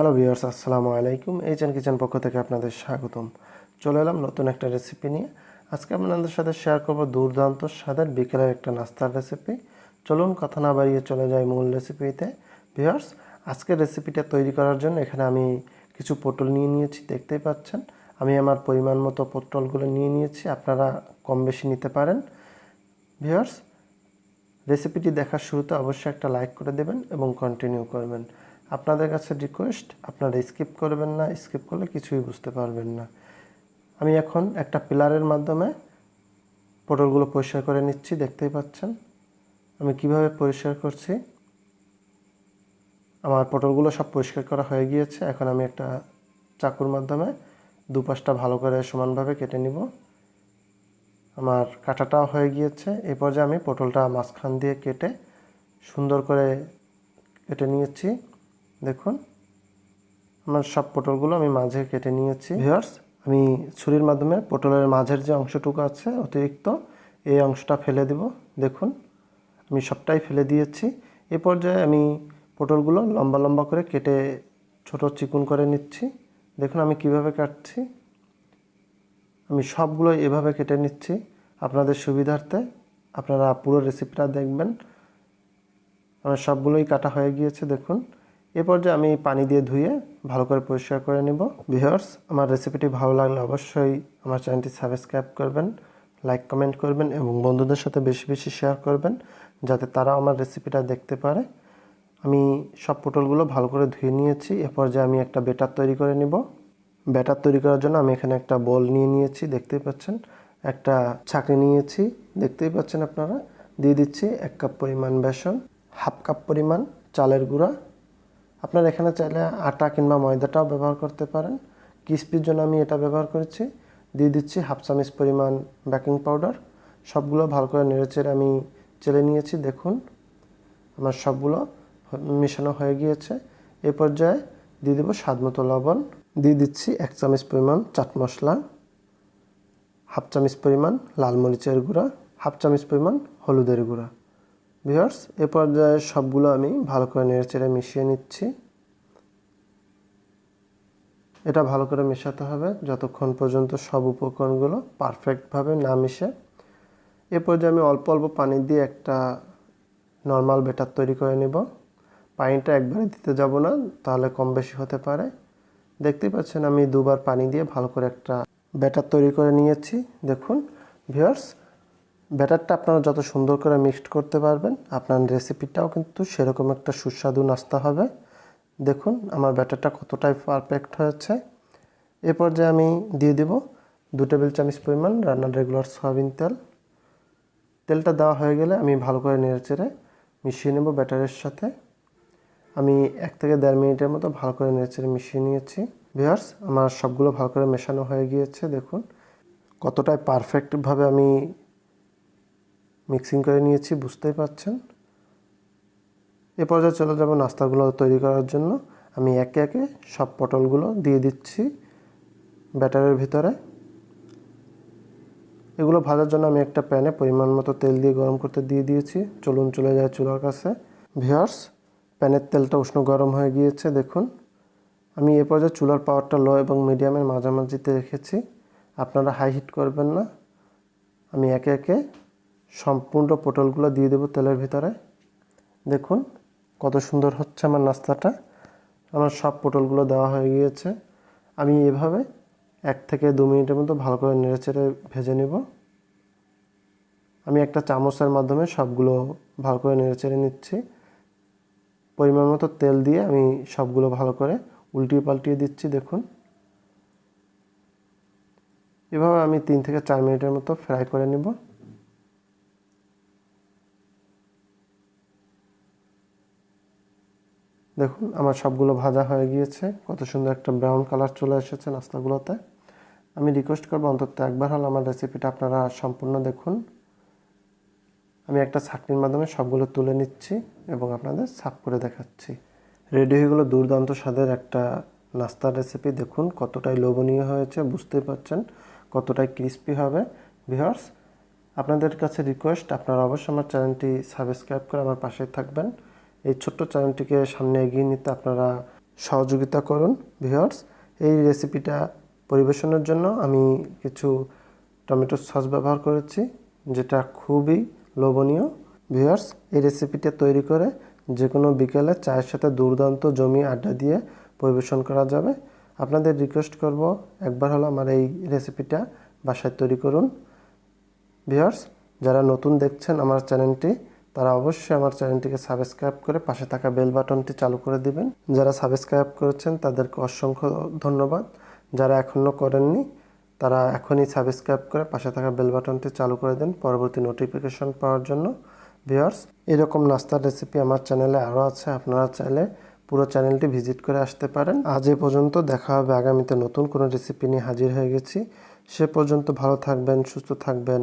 Hello viewers আসসালামু আলাইকুম এই চ্যান কিচেন পক্ষ থেকে আপনাদের স্বাগতম। চলে এলাম নতুন একটা রেসিপি নিয়ে। আজকে আপনাদের সাথে শেয়ার করব দুর্দান্ত স্বাদের বিকেলের একটা নাস্তার রেসিপি চলুন কথা না বাড়িয়ে চলে যাই মূল রেসিপিতে ভিউয়ার্স আজকের রেসিপিটা তৈরি করার জন্য এখানে আমি কিছু পটল নিয়ে নিয়েছি, দেখতেই পাচ্ছেন। আমি আমার পরিমাণ মতো পটলগুলো নিয়ে নিয়েছি, আপনারা কম বেশি নিতে পারেন। ভিউয়ার্স রেসিপিটি দেখার শুরুতে অবশ্যই একটা লাইক করে দেবেন এবং কন্টিনিউ করবেন। আপনাদের কাছে রিকোয়েস্ট আপনারা স্কিপ করবেন না স্কিপ করলে কিছুই বুঝতে পারবেন না। আমি এখন একটা পিলারের মাধ্যমে পটলগুলো পরিষ্কার করে নিচ্ছি, দেখতেই পাচ্ছেন। আমি কীভাবে পরিষ্কার করছি? আমার পটলগুলো সব পরিষ্কার করা হয়ে গিয়েছে। এখন আমি একটা চাকুর মাধ্যমে দুপাশটা ভালো করে সমানভাবে কেটে নিব। আমার কাটাটাও হয়ে গিয়েছে। এই পর্যায়ে আমি পটলটা মাঝখান দিয়ে কেটে সুন্দর করে কেটে নিয়েছি। দেখুন, আমার সব পটলগুলো আমি মাঝে কেটে নিয়েছি। ভিউয়ার্স আমি ছুরির মাধ্যমে পটলের মাঝের যে অংশটুকু আছে, অতিরিক্ত এই অংশটা ফেলে দেব। দেখুন, আমি সবটাই ফেলে দিয়েছি। এ পর্যায়ে আমি পটলগুলো লম্বা লম্বা করে কেটে ছোট চিকুন করে নিচ্ছি। দেখুন, আমি কীভাবে কাটছি। আমি সবগুলো এভাবে কেটে নিচ্ছি। আপনাদের সুবিধার্থে আপনারা পুরো রেসিপিটা দেখবেন। আমার সবগুলোই কাটা হয়ে গিয়েছে, দেখুন। এ পর্যায়ে আমি পানি দিয়ে ধুয়ে ভালো করে পরিষ্কার করে নেব। ভিউয়ার্স আমার রেসিপিটি ভালো লাগলে অবশ্যই আমার চ্যানেলটি সাবস্ক্রাইব করবেন লাইক কমেন্ট করবেন এবং বন্ধুদের সাথে বেশি বেশি শেয়ার করবেন, যাতে তারা আমার রেসিপিটা দেখতে পারে। আমি সব পটলগুলো ভালো করে ধুয়ে নিয়েছি। এ পর্যায়ে আমি একটা বেটার তৈরি করে নিব। ব্যাটার তৈরি করার জন্য আমি এখানে একটা বল নিয়ে নিয়েছি, দেখতেই পাচ্ছেন। একটা ছাঁকনি নিয়েছি, দেখতেই পাচ্ছেন আপনারা। দিয়ে দিচ্ছি এক কাপ পরিমাণ বেসন, হাফ কাপ পরিমাণ চালের গুঁড়া আপনারা এখানে চাইলে আটা কিংবা ময়দাটাও ব্যবহার করতে পারেন। ক্রিস্পির জন্য আমি এটা ব্যবহার করেছি। দিয়ে দিচ্ছি হাফ চামচ পরিমাণ বেকিং পাউডার। সবগুলো ভালো করে নেড়েচেড়ে আমি চেলে নিয়েছি, দেখুন। আমার সবগুলো মেশানো হয়ে গিয়েছে। এ পর্যায়ে দিয়ে দেবো স্বাদ মতো লবণ। দিয়ে দিচ্ছি এক চামচ পরিমাণ চাট মশলা। হাফ চামচ পরিমাণ লাল মরিচের গুঁড়া। হাফ চামচ পরিমাণ হলুদের গুঁড়া। ভিউয়ার্স এ পর্যায়ে সবগুলো আমি ভালো করে নেড়েচেড়ে মিশিয়ে নিচ্ছি। এটা ভালো করে মেশাতে হবে যতক্ষণ পর্যন্ত সব উপকরণগুলো পারফেক্টভাবে না মিশে। এ পর্যায়ে আমি অল্প অল্প পানি দিয়ে একটা নর্মাল বেটার তৈরি করে নেব। পানিটা একবারে দিতে যাব না, তাহলে কম বেশি হতে পারে। দেখতেই পাচ্ছেন আমি দুবার পানি দিয়ে ভালো করে একটা ব্যাটার তৈরি করে নিয়েছি। দেখুন ভিউয়ার্স ব্যাটারটা আপনারা যত সুন্দর করে মিক্সড করতে পারবেন, আপনার রেসিপিটাও কিন্তু সেরকম একটা সুস্বাদু নাস্তা হবে। দেখুন, আমার ব্যাটারটা কতটাই পারফেক্ট হয়েছে। এ পর্যায়ে আমি দিয়ে দেব দু টেবিল চামচ পরিমাণ রান্নার রেগুলার সয়াবিন তেল। তেলটা দেওয়া হয়ে গেলে আমি ভালো করে নেড়েচেড়ে মিশিয়ে নেব ব্যাটারের সাথে। আমি এক থেকে দেড় মিনিটের মতো ভালো করে নেড়েচেড়ে মিশিয়ে নিয়েছি। ভিউয়ার্স, আমার সবগুলো ভালো করে মেশানো হয়ে গিয়েছে, দেখুন। কতটাই পারফেক্টভাবে আমি মিক্সিং করে নিয়েছি, বুঝতেই পারছেন? এ পর্যায়ে চলে যাব নাস্তাগুলো তৈরি করার জন্য। আমি একে একে সব পটলগুলো দিয়ে দিচ্ছি ব্যাটারের ভিতরে। এগুলো ভাজার জন্য আমি একটা প্যানে পরিমাণ মতো তেল দিয়ে গরম করতে দিয়ে দিয়েছি। চলুন চলে যায় চুলার কাছে। ভিওর্স প্যানের তেলটা উষ্ণ গরম হয়ে গিয়েছে, দেখুন। আমি এ পর্যায়ে চুলার পাওয়ারটা লো এবং মিডিয়ামের মাঝামাঝিতে রেখেছি। আপনারা হাই হিট করবেন না। আমি একে একে সম্পূর্ণ পটলগুলো দিয়ে দেবো তেলের ভিতরে। দেখুন কত সুন্দর হচ্ছে আমার নাস্তাটা। আমার সব পটলগুলো দেওয়া হয়ে গিয়েছে। আমি এভাবে এক থেকে দু মিনিটের মতো ভালো করে নেড়েচেড়ে ভেজে নেব। আমি একটা চামচের মাধ্যমে সবগুলো ভালো করে নেড়েচেড়ে নিচ্ছি। পরিমাণ মতো তেল দিয়ে আমি সবগুলো ভালো করে উল্টিয়ে পাল্টিয়ে দিচ্ছি, দেখুন। এভাবে আমি তিন থেকে চার মিনিটের মতো ফ্রাই করে নেব। দেখুন, আমার সবগুলো ভাজা হয়ে গিয়েছে। কত সুন্দর একটা ব্রাউন কালার চলে এসেছে নাস্তাগুলোতে। আমি রিকোয়েস্ট করব অন্তত একবার হলে আমার রেসিপিটা আপনারা সম্পূর্ণ দেখুন। আমি একটা ছাকনির মাধ্যমে সবগুলো তুলে নিচ্ছি এবং আপনাদের সাফ করে দেখাচ্ছি। রেডি হয়ে গেলো দুর্দান্ত স্বাদের একটা নাস্তার রেসিপি দেখুন, কতটাই লোভনীয় হয়েছে বুঝতেই পারছেন? কতটাই ক্রিস্পি হবে। ভিহার্স আপনাদের কাছে রিকোয়েস্ট আপনারা অবশ্যই আমার চ্যানেলটি সাবস্ক্রাইব করে আমার পাশে থাকবেন। এই ছোট্ট চ্যানেলটিকে সামনে এগিয়ে নিতে আপনারা সহযোগিতা করুন ভিউয়ার্স এই রেসিপিটা পরিবেশনের জন্য আমি কিছু টমেটো সস ব্যবহার করেছি, যেটা খুবই লোভনীয়। ভিউয়ার্স এই রেসিপিটা তৈরি করে যে কোনো বিকেলে চায়ের সাথে দুর্দান্ত জমি আড্ডা দিয়ে পরিবেশন করা যাবে। আপনাদের রিকোয়েস্ট করব, একবার হলো আমার এই রেসিপিটা বাসায় তৈরি করুন। ভিউয়ার্স যারা নতুন দেখছেন আমার চ্যানেলটি তারা অবশ্যই আমার চ্যানেলটিকে সাবস্ক্রাইব করে পাশে থাকা বেল বাটনটি চালু করে দিবেন। যারা সাবস্ক্রাইব করেছেন, তাদেরকে অসংখ্য ধন্যবাদ। যারা এখনও করেননি, তারা এখনই সাবস্ক্রাইব করে পাশে থাকা বেল বাটনটি চালু করে দেন পরবর্তী নোটিফিকেশন পাওয়ার জন্য। ভিউয়ার্স, এরকম নাস্তার রেসিপি আমার চ্যানেলে আরও আছে। আপনারা চাইলে পুরো চ্যানেলটি ভিজিট করে আসতে পারেন। আজ এ পর্যন্ত দেখা হবে আগামীতে নতুন কোনো রেসিপি নিয়ে হাজির হয়ে গেছি। সে পর্যন্ত ভালো থাকবেন, সুস্থ থাকবেন।